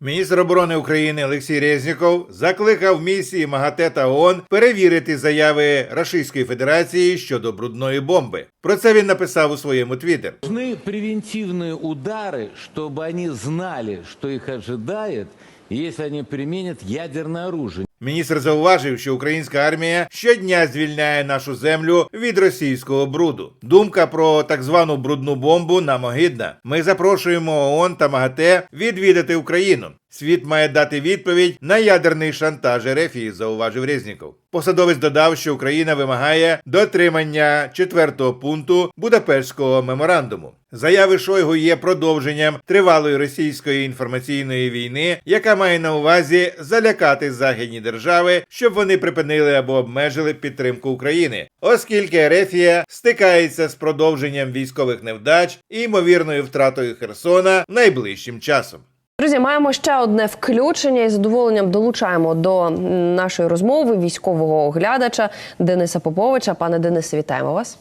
Міністр оборони України Олексій Резніков закликав місії МАГАТЕ та ООН перевірити заяви Російської Федерації щодо брудної бомби. Про це він написав у своєму твіттер. Нужны превентивные удары, чтобы они знали, что их ожидает, если они применят ядерное оружие. Міністр зауважив, що українська армія щодня звільняє нашу землю від російського бруду. Думка про так звану брудну бомбу нам огидна. Ми запрошуємо ООН та МАГАТЕ відвідати Україну. Світ має дати відповідь на ядерний шантаж Ерефії, зауважив Резніков. Посадовець додав, що Україна вимагає дотримання четвертого пункту Будапештського меморандуму. Заяви Шойгу є продовженням тривалої російської інформаційної війни, яка має на увазі залякати західні держави, щоб вони припинили або обмежили підтримку України, оскільки Ерефія стикається з продовженням військових невдач і ймовірною втратою Херсона найближчим часом. Друзі, маємо ще одне включення і задоволенням долучаємо до нашої розмови військового оглядача Дениса Поповича. Пане Денисе, вітаємо вас.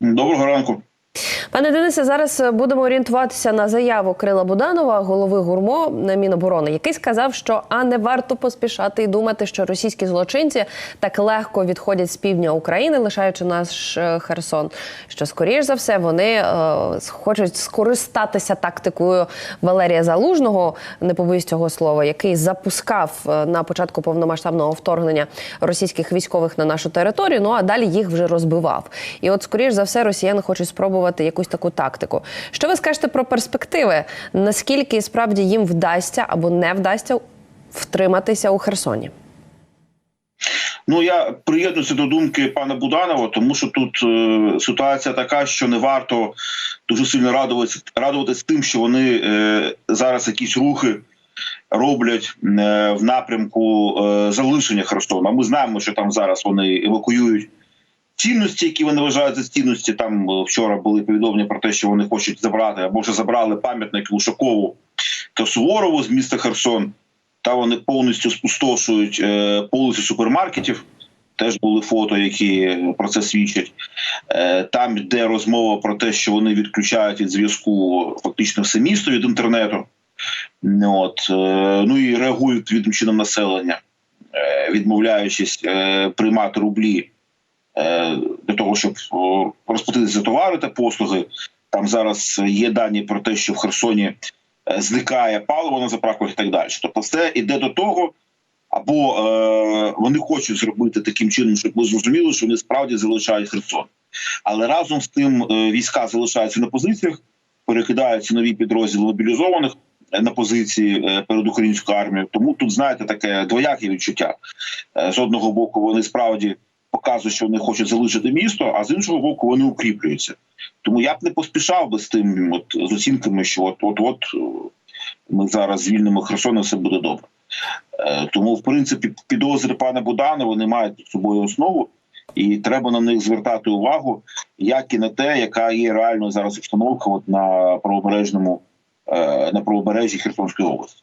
Доброго ранку. Пане Денисе, зараз будемо орієнтуватися на заяву Крила Буданова, голови гурмо на Міноборони, який сказав, що а не варто поспішати і думати, що російські злочинці так легко відходять з півдня України, лишаючи наш е, Херсон. Що скоріш за все вони е, хочуть скористатися тактикою Валерія Залужного, не побоюсь цього слова, який запускав е, на початку повномасштабного вторгнення російських військових на нашу територію. Ну а далі їх вже розбивав. І от, скоріш за все, росіяни хочуть спробувати якусь таку тактику. Що ви скажете про перспективи? Наскільки справді їм вдасться або не вдасться втриматися у Херсоні? Ну я приєднуюся до думки пана Буданова, тому що тут е, ситуація така, що не варто дуже сильно радуватися радуватись тим, що вони е, зараз якісь рухи роблять е, в напрямку е, залишення Херсона. Ми знаємо, що там зараз вони евакуюють цінності, які вони вважають за цінності. Там е, вчора були повідомлення про те, що вони хочуть забрати або вже забрали пам'ятник Лушакову та Суворову з міста Херсон. Та вони повністю спустошують е, полиці супермаркетів. Теж були фото, які про це свідчать. Е, там йде розмова про те, що вони відключають від зв'язку фактично все місто від інтернету. От е, ну і реагують відповідним чином населення, відмовляючись приймати рублі для того, щоб розплатитися товари та послуги. Там зараз є дані про те, що в Херсоні е, зникає паливо на заправках і так далі. Тобто, все йде до того, або е, вони хочуть зробити таким чином, щоб ми зрозуміли, що вони справді залишають Херсон. Але разом з тим е, війська залишаються на позиціях, перекидаються нові підрозділи мобілізованих е, на позиції е, перед українською армією. Тому тут знаєте таке двояке відчуття. Е, З одного боку, вони справді показують, що вони хочуть залишити місто, а з іншого боку, вони укріплюються. Тому я б не поспішав би з тим, от з оцінками, що от от от ми зараз звільнимо Херсон, і все буде добре. Е, Тому, в принципі, підозри пана Буданова не мають під собою основу, і треба на них звертати увагу, як і на те, яка є реально зараз обстановка от на правобережному е, на правобережжі Херсонської області.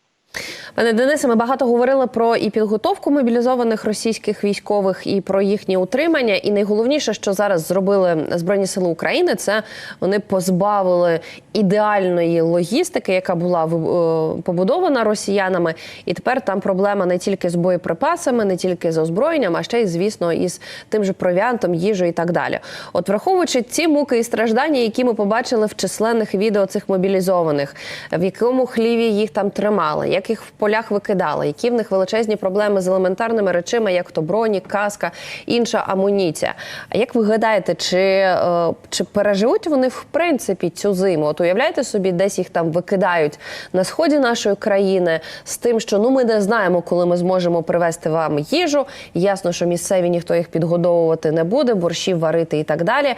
Пане Денисе, ми багато говорили про і підготовку мобілізованих російських військових, і про їхнє утримання. І найголовніше, що зараз зробили Збройні Сили України, це вони позбавили ідеальної логістики, яка була е, побудована росіянами. І тепер там проблема не тільки з боєприпасами, не тільки з озброєнням, а ще й, звісно, із тим же провіантом, їжею і так далі. От враховуючи ці муки і страждання, які ми побачили в численних відео цих мобілізованих, в якому хліві їх там тримали, як їх в полях викидали, які в них величезні проблеми з елементарними речами, як то броні, каска, інша амуніція. А як ви гадаєте, чи, е, чи переживуть вони в принципі цю зиму? От уявляєте собі, десь їх там викидають на сході нашої країни з тим, що ну ми не знаємо, коли ми зможемо привезти вам їжу. Ясно, що місцеві ніхто їх підгодовувати не буде, борщів варити і так далі.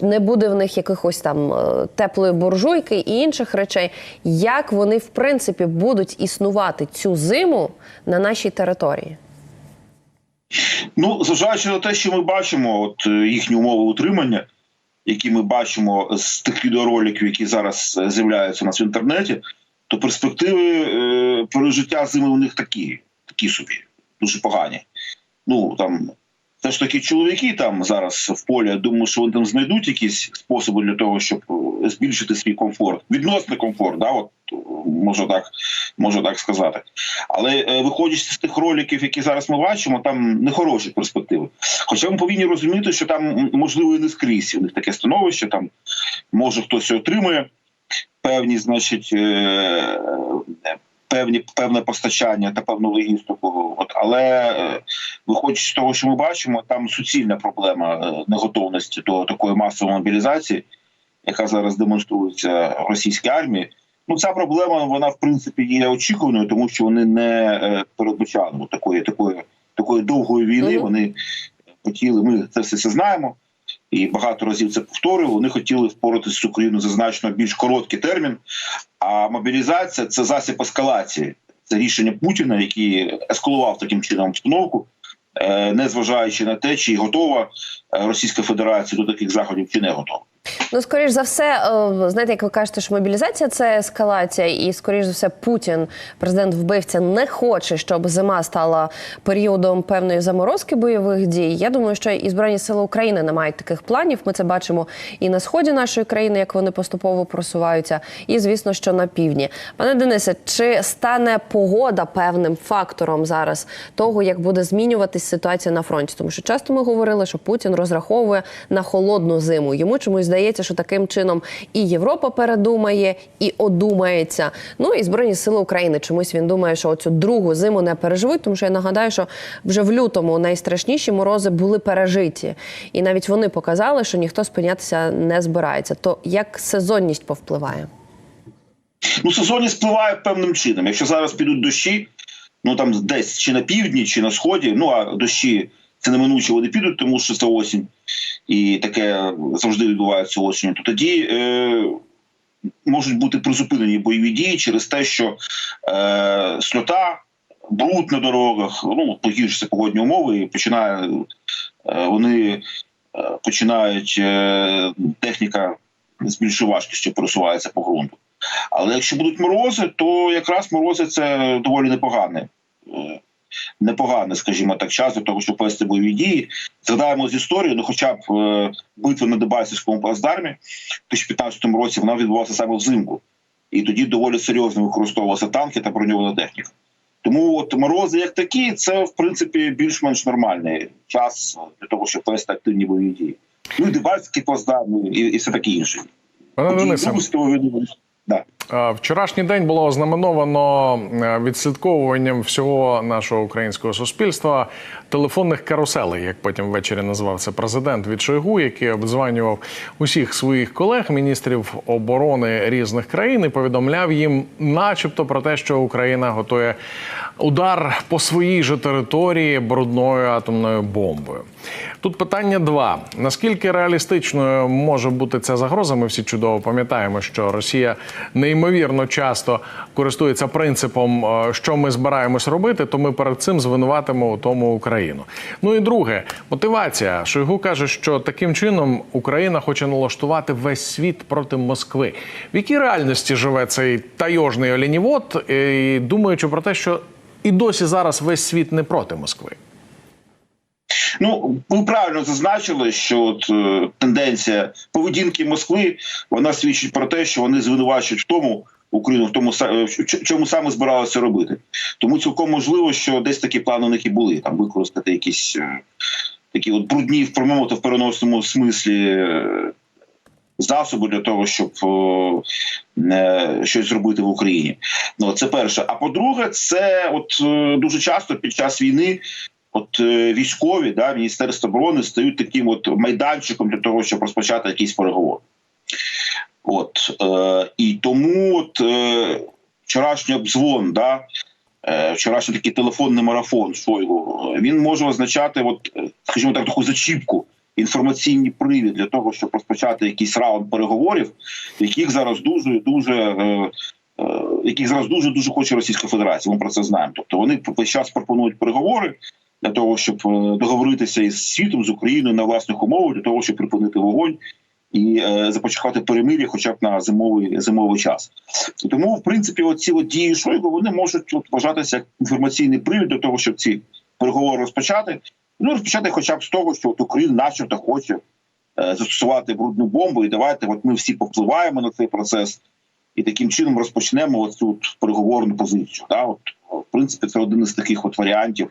Не буде в них якихось там е, теплої буржуйки і інших речей. Як вони в принципі будуть існувати цю зиму на нашій території? Ну, зважаючи на те, що ми бачимо, от е, їхні умови утримання, які ми бачимо з тих відеороликів, які зараз е, з'являються у нас в інтернеті, то перспективи е, пережиття зими у них такі, такі собі, дуже погані. Ну там все ж таки чоловіки там зараз в полі. Я думаю, що вони там знайдуть якісь способи для того, щоб е, збільшити свій комфорт, відносний комфорт, да, от можу так, можу так сказати. Але е, виходячи з тих роликів, які зараз ми бачимо, там не хороші перспективи. Хоча ми повинні розуміти, що там можливо і не скрізь. У них таке становище, там може хтось отримує певні, значить, е, певні певне постачання та певну логістику. От але е, виходячи з того, що ми бачимо, там суцільна проблема неготовності до такої масової мобілізації, яка зараз демонструється російській армії. Ну, ця проблема вона в принципі є очікуваною, тому що вони не е, передбачали такої, такої, такої довгої війни. Мгм. Вони хотіли. Ми це все, все знаємо. І багато разів це повторював. Вони хотіли впоратися з Україною за значно більш короткий термін. А мобілізація це засіб ескалації. Це рішення Путіна, який ескалував таким чином обстановку, е, не зважаючи на те, чи готова Російська Федерація до таких заходів, чи не готова. Ну, скоріш за все, е, знаєте, як ви кажете, що мобілізація це ескалація, і скоріш за все, Путін, президент вбивця, не хоче, щоб зима стала періодом певної заморозки бойових дій. Я думаю, що і збройні сили України не мають таких планів. Ми це бачимо і на сході нашої країни, як вони поступово просуваються, і звісно, що на півдні. Пане Денисе, чи стане погода певним фактором зараз того, як буде змінюватись ситуація на фронті? Тому що часто ми говорили, що Путін розраховує на холодну зиму. Йому чомусь здається, що таким чином і Європа передумає, і одумається. Ну і збройні сили України. Чомусь він думає, що оцю другу зиму не переживуть, тому що я нагадаю, що вже в лютому найстрашніші морози були пережиті, і навіть вони показали, що ніхто спинятися не збирається. То як сезонність повпливає? Ну, сезонність спливає певним чином. Якщо зараз підуть дощі, ну там десь чи на півдні, чи на сході, ну а дощі це неминуче вони підуть, тому що це осінь, і таке завжди відбувається осінню, то тоді е, можуть бути призупинені бойові дії через те, що е, сльота, бруд на дорогах, ну погіршуються погодні умови, і починає е, вони е, починають е, техніка з більшою важкістю пересувається по ґрунту. Але якщо будуть морози, то якраз морози це доволі непогане. Непогане, скажімо так, час для того, щоб вести бойові дії. Згадаємо з історії, ну хоча б е, битва на Дебальцевському плацдармі в 2015 році вона відбувалася саме взимку. І тоді доволі серйозно використовувалися танки та броньована техніка. Тому от морози, як такі, це в принципі більш-менш нормальний час для того, щоб вести активні бойові дії. Ну і Дебальцевський плацдарм, і, і все таке інше. Пане Денисе, да. вчорашній день було ознаменовано е, відслідковуванням всього нашого українського суспільства телефонних каруселей, як потім ввечері назвав це президент від Шойгу, який обдзванював усіх своїх колег, міністрів оборони різних країн, і повідомляв їм, начебто, про те, що Україна готує удар по своїй же території брудною атомною бомбою. Тут питання два: наскільки реалістичною може бути ця загроза? Ми всі чудово пам'ятаємо, що Росія неймовірно часто користується принципом, е, що ми збираємось робити, то ми перед цим звинуватимо у тому Україну. Ну і друге, мотивація. Шойгу каже, що таким чином Україна хоче налаштувати весь світ проти Москви. В якій реальності живе цей тайожний олінівод, і думаючи про те, що і досі зараз весь світ не проти Москви. Ну, ви правильно зазначили, що от, е, тенденція поведінки Москви вона свідчить про те, що вони звинувачують в тому Україну, в тому е, в чому саме збиралися робити. Тому цілком можливо, що десь такі плани у них і були там використати якісь е, такі от брудні в прямому та в переносному смислі. е, Засоби для того, щоб о, е, щось зробити в Україні, ну це перше. А по-друге, це от дуже часто під час війни от е, військові, да, Міністерство оборони стають таким от майданчиком для того, щоб розпочати якийсь переговор. От е, і тому от е, вчорашній обдзвон, да, е, вчорашній такий телефонний марафон Шойгу, е, він може означати, от, е, скажімо так, таку зачіпку. Інформаційний привід для того, щоб розпочати якийсь раунд переговорів, яких зараз дуже дуже е, е, яких зараз дуже дуже хоче Російська Федерація. Ми про це знаємо. Тобто вони весь час пропонують переговори для того, щоб е, договоритися із світом з Україною на власних умовах, для того, щоб припинити вогонь і е, започаткувати перемир'я, хоча б на зимовий зимовий час. Тому, в принципі, оці от дії Шойгу вони можуть от, вважатися як інформаційний привід для того, щоб ці переговори розпочати. Ну розпочати, хоча б з того, що от Україна, начебто, хоче е, застосувати брудну бомбу, і давайте, от ми всі повпливаємо на цей процес, і таким чином розпочнемо оцю от переговорну позицію. Да? От, в принципі, це один із таких от варіантів,